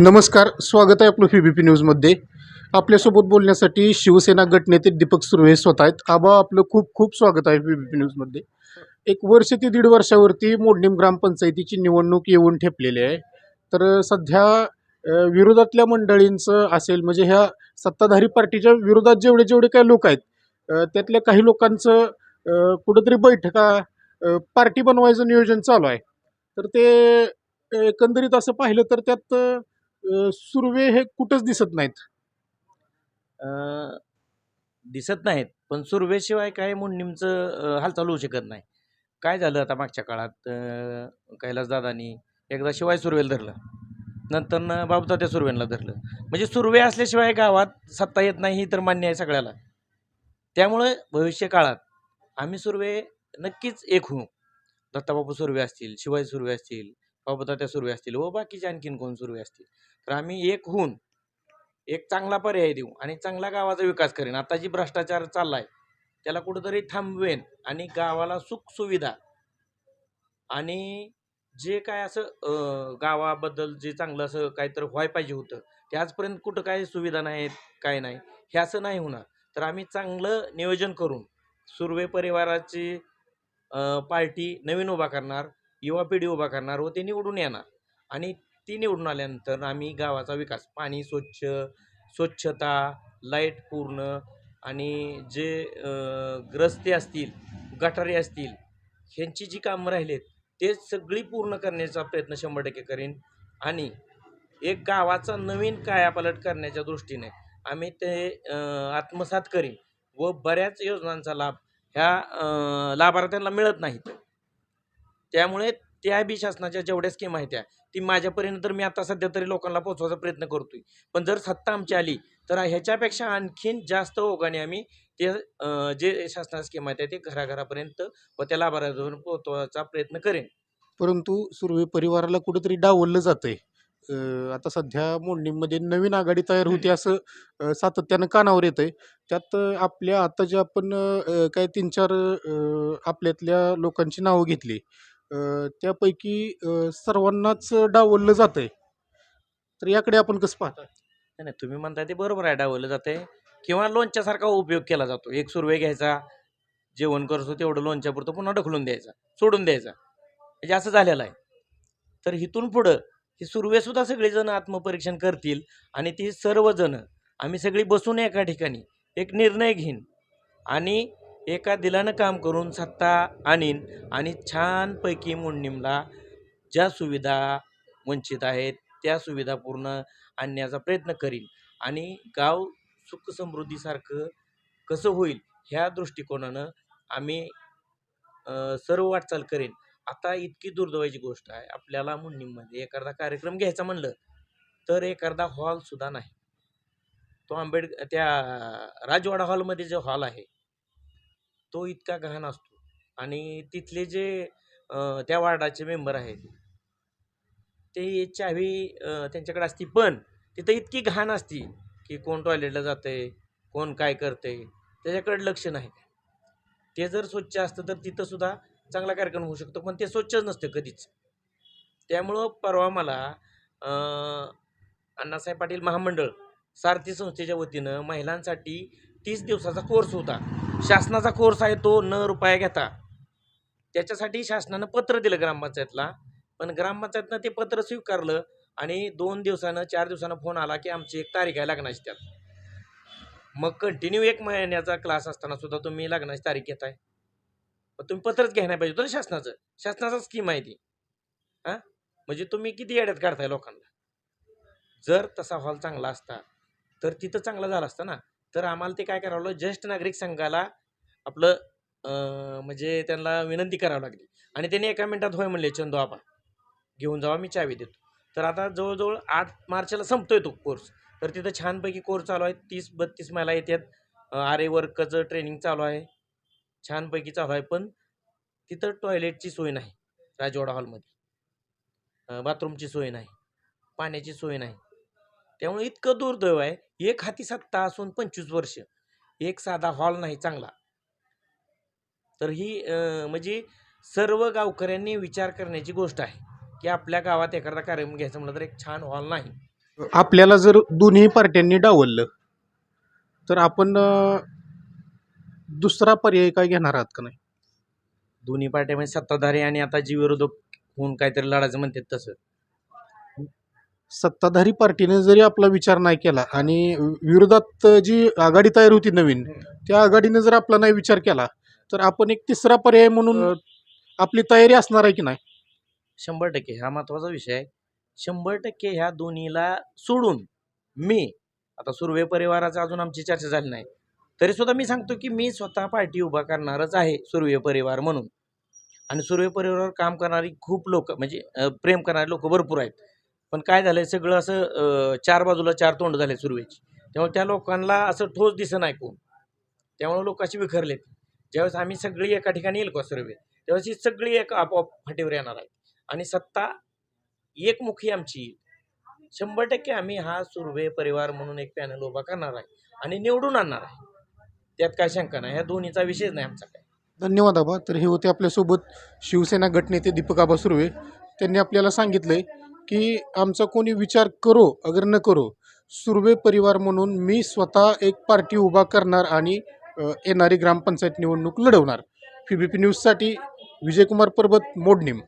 नमस्कार स्वागत आहे आपलं पी बी पी न्यूजमध्ये. आपल्यासोबत बोलण्यासाठी शिवसेना गटनेते दीपक सुर्वे स्वतः आहेत. आबा आपलं खूप खूप स्वागत आहे पी बी पी न्यूजमध्ये. एक वर्ष ते दीड वर्षावरती मोडणीम ग्रामपंचायतीची निवडणूक येऊन ठेपलेली आहे. तर सध्या विरोधातल्या मंडळींचं असेल म्हणजे ह्या सत्ताधारी पार्टीच्या विरोधात जेवढे जेवढे काही लोक आहेत त्यातल्या काही लोकांचं कुठंतरी बैठका पार्टी बनवायचं नियोजन चालू आहे. तर ते एकंदरीत असं पाहिलं तर त्यात सुर्वे हे कुठंच दिसत नाहीत. अं, दिसत नाहीत पण सुर्वेशिवाय काय मुंडीमचं अं, हालचाल होऊ शकत नाही. काय झालं आता मागच्या काळात अं, कैलासदादांनी एकदा शिवाय सुर्वेला धरलं. नंतर न बाबुतात्या सुर्वेला धरलं. म्हणजे सुर्वे असल्याशिवाय गावात सत्ता येत नाही ही तर मान्य आहे सगळ्याला. त्यामुळे भविष्य काळात आम्ही सुर्वे नक्कीच एक होऊ. दत्ताबापू सुर्वे असतील शिवाय सुर्वे असतील बाबुतात्या सुरू असतील. व बाकीचे आणखीन कोण सुरू असतील? तर आम्ही एक होऊन एक चांगला पर्याय देऊ आणि चांगला गावाचा विकास करेन. आता जी भ्रष्टाचार चाललाय त्याला कुठंतरी थांबवेन आणि गावाला सुखसुविधा आणि जे काय असं गावाबद्दल जे चांगलं असं काहीतरी व्हायला पाहिजे होतं ते आजपर्यंत कुठं काय सुविधा नाहीत काय नाही हे असं नाही होणार. तर आम्ही चांगलं नियोजन करून सुर्वे परिवाराची पार्टी नवीन उभा करणार. युवा पिढी उभा करणार व ते निवडून येणार. आणि ती निवडून आल्यानंतर आम्ही गावाचा विकास पाणी स्वच्छ स्वच्छता लाइट पूर्ण आणि जे ग्रस्ते रस्ते असतील गटारे असतील ह्यांची जी कामं राहिलेत ते सगळी पूर्ण करण्याचा प्रयत्न शंभर टक्के करीन. आणि एक गावाचा नवीन कायापालट करण्याच्या दृष्टीने आम्ही ते आत्मसात करीन व बऱ्याच योजनांचा लाभ ह्या लाभार्थ्यांना मिळत नाहीत. त्यामुळे त्या बी शासनाच्या जेवढ्या स्कीम आहेत त्या ती माझ्यापर्यंत तर मी आता सध्या तरी लोकांना पोहोचवायचा प्रयत्न करतोय. पण जर सत्ता आमची आली तर ह्याच्यापेक्षा आणखीन जास्त ओघाने आम्ही ते जे शासनाच्या स्कीम आहेत ते घराघरापर्यंत व त्या लाभार्थ्यांपर्यंत पोहोचवायचा प्रयत्न करेन. परंतु सुर्वे परिवाराला कुठंतरी डावललं जातंय. आता सध्या मोडणीमध्ये नवीन आघाडी तयार होती असं सातत्यानं कानावर येतंय. त्यात अ, आपल्या आता जे आपण काय तीन चार आपल्यातल्या लोकांची नावं घेतली त्यापैकी सर्वांनाच डावललं जातंय. तर याकडे आपण कसं पाहता नाही नाही तुम्ही म्हणताय ते बरोबर आहे डावलं जाते किंवा लोणच्यासारखा उपयोग केला जातो. एक सुरवे घ्यायचा जेवण करतो तेवढं लोणच्यापुरतं पुन्हा ढकलून द्यायचा सोडून द्यायचा. म्हणजे असं झालेलं आहे. तर इथून पुढं ही सुरवेसुद्धा सगळेजण आत्मपरीक्षण करतील आणि ती सर्वजण आम्ही सगळी बसून एका ठिकाणी एक निर्णय घेईन. आणि एका दिलानं काम करून सत्ता आणीन आणि छानपैकी मुंडीमला ज्या सुविधा वंचित आहेत त्या सुविधा पूर्ण आणण्याचा प्रयत्न करीन. आणि गाव सुख समृद्धीसारखं कसं होईल ह्या दृष्टिकोनानं आम्ही सर्व वाटचाल करेन. आता इतकी दुर्दैवाची गोष्ट आहे आपल्याला मुंडीमध्ये एखादा कार्यक्रम घ्यायचा म्हणलं तर एखादा हॉलसुद्धा नाही. तो आंबेडकर त्या राजवाडा हॉलमध्ये जो हॉल आहे तो इतका घाण असतो. आणि तिथले जे त्या वार्डाचे मेंबर आहेत ते चावी त्यांच्याकडे असती पण तिथं इतकी घाण असती की कोण टॉयलेटला जातंय कोण काय करतंय त्याच्याकडे लक्ष नाही. ते जर स्वच्छ असतं तर तिथं सुद्धा चांगला कार्यक्रम होऊ शकतो पण ते स्वच्छच नसतं कधीच. त्यामुळं परवा मला अण्णासाहेब पाटील महामंडळ सारथी संस्थेच्या वतीनं महिलांसाठी तीस दिवसाचा कोर्स होता. शासनाचा कोर्स आहे तो न रुपया घेता. त्याच्यासाठी शासनानं पत्र दिलं ग्रामपंचायतला. पण ग्रामपंचायतनं ते पत्र स्वीकारलं आणि दोन दिवसानं चार दिवसानं फोन आला की आमची एक तारीख आहे लग्नाची त्यात. मग कंटिन्यू एक महिन्याचा क्लास असताना सुद्धा तुम्ही लग्नाची तारीख घेताय. मग तुम्ही पत्रच घ्यायला पाहिजे होतं ना शासनाचं. शासनाचा स्कीम आहे ती. हां? म्हणजे तुम्ही किती येड्यात काढताय लोकांना? जर तसा हॉल चांगला असता तर तिथं चांगलं झाला असतं ना. तर आम्हाला ते काय करावं लागलं? ज्येष्ठ नागरिक संघाला आपलं म्हणजे त्यांना विनंती करावी लागली. आणि त्यांनी एका मिनिटात होय म्हणले चंदू आबा घेऊन जावा मी चावी देतो. तर आता जवळजवळ आठ मार्चला संपतोय तो कोर्स. तर तिथं छानपैकी कोर्स चालू आहे. तीस बत्तीस महिला येतात आरे वर्कचं ट्रेनिंग चालू आहे. छानपैकी चालू आहे. पण तिथं टॉयलेटची सोय नाही. राजवाडा हॉलमध्ये. बाथरूमची सोय नाही. पाण्याची सोय नाही. त्यामुळे इतकं दुर्दैव आहे. एक हाती सत्ता असून पंचवीस वर्ष. एक साधा हॉल नाही चांगला. तर ही म्हणजे सर्व गावकऱ्यांनी विचार करण्याची गोष्ट आहे की आपल्या गावात एखादा कार्यक्रम घ्यायचा म्हटलं तर एक छान हॉल नाही. आपल्याला जर दोन्ही पार्ट्यांनी डावललं तर आपण दुसरा पर्याय काय घेणार आहात का नाही? दोन्ही पार्ट्यामध्ये सत्ताधारी आणि आता जी विरोधक होऊन काहीतरी लढायचं म्हणतात तसं. सत्ताधारी पार्टीने जरी आपला विचार नाही केला आणि विरोधात जी आघाडी तयार होती नवीन त्या आघाडीने जर आपला नाही विचार केला तर आपण एक तिसरा पर्याय म्हणून आपली तयारी असणार आहे की नाही? शंभर टक्के. हा महत्त्वाचा विषय आहे. शंभर टक्के ह्या दोन्हीला सोडून मी आता सुर्वे परिवाराचा अजून आमची चर्चा झाली नाही तरी सुद्धा मी सांगतो की मी स्वतः पार्टी उभा करणारच आहे सुर्वे परिवार म्हणून. आणि सुर्वे परिवारावर काम करणारी खूप लोक म्हणजे प्रेम करणारे लोक भरपूर आहेत. पण काय झालं आहे सगळं असं चार बाजूला चार तोंड झाले सुर्वेची. त्यामुळे त्या लोकांना असं ठोस दिसत नाही कोण. त्यामुळे लोक अशी विखरलेत. ज्यावेळेस आम्ही सगळी एका ठिकाणी येईल का सर्वे त्यावेळेस ही सगळी एक आपोआप फाटीवर येणार आहे आणि सत्ता एकमुखी आमची येईल. शंभर टक्के आम्ही हा सुर्वे परिवार म्हणून एक पॅनल उभा करणार आहे आणि निवडून आणणार आहे. त्यात काय शंका नाही. ह्या दोन्हीचा विषयच नाही आमचा काय धन्यवाद आबा. तर हे होते आपल्यासोबत शिवसेना गटनेते दीपक आबा सुर्वे. त्यांनी आपल्याला सांगितलं आहे की आमचा कोणी विचार करो अगर न करो सुर्वे परिवार म्हणून मी स्वतः एक पार्टी उभा करणार आणि येणारी ग्रामपंचायत निवडणूक लढवणार. पी बी पी न्यूजसाठी विजयकुमार पर्वत मोडणीम.